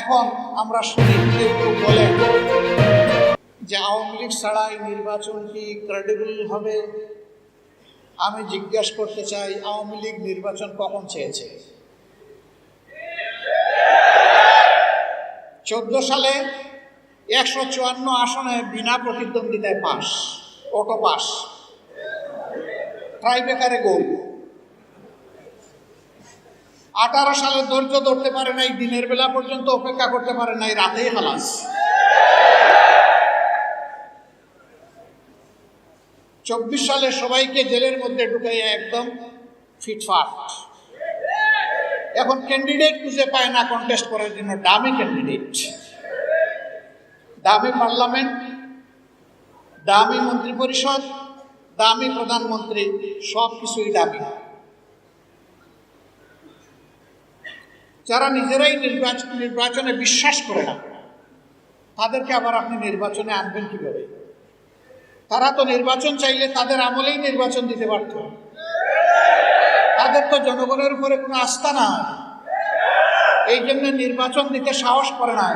এখন আমরা শুনি কেউ কেউ বলেন যে আওয়ামী লীগ ছাড়া এই নির্বাচন কি ক্রেডিবল হবে? আমি জিজ্ঞেস করতে চাই, আওয়ামী লীগ নির্বাচন কখন চেয়েছে? চোদ্দ সালে একশো চুয়ান্ন আসনে বিনা প্রতিদ্বন্দ্বিতায় পাস অটো পাস ট্রাইবেকারে গোল। আঠারো সালে ধৈর্য ধরতে পারে নাই, দিনের বেলা পর্যন্ত অপেক্ষা করতে পারে নাই, রাতেই হালাস চব্বিশ সালে সবাইকে জেলের মধ্যে ঢুকাইয়া একদম ফিটফাট। এখন ক্যান্ডিডেট খুঁজে পায় না কন্টেস্ট করার জন্য দামি ক্যান্ডিডেট দামি পার্লামেন্ট দামি মন্ত্রী পরিষদ দামি প্রধানমন্ত্রী সব কিছুই দামি। যারা নিজেরাই নির্বাচন নির্বাচনে বিশ্বাস করে না, তাদেরকে আবার আপনি নির্বাচনে আনবেন কীভাবে? তারা তো নির্বাচন চাইলে তাদের আমলেই নির্বাচন দিতে পারত। তাদের তো জনগণের উপরে কোনো আস্থা না এই জন্য নির্বাচন দিতে সাহস করে না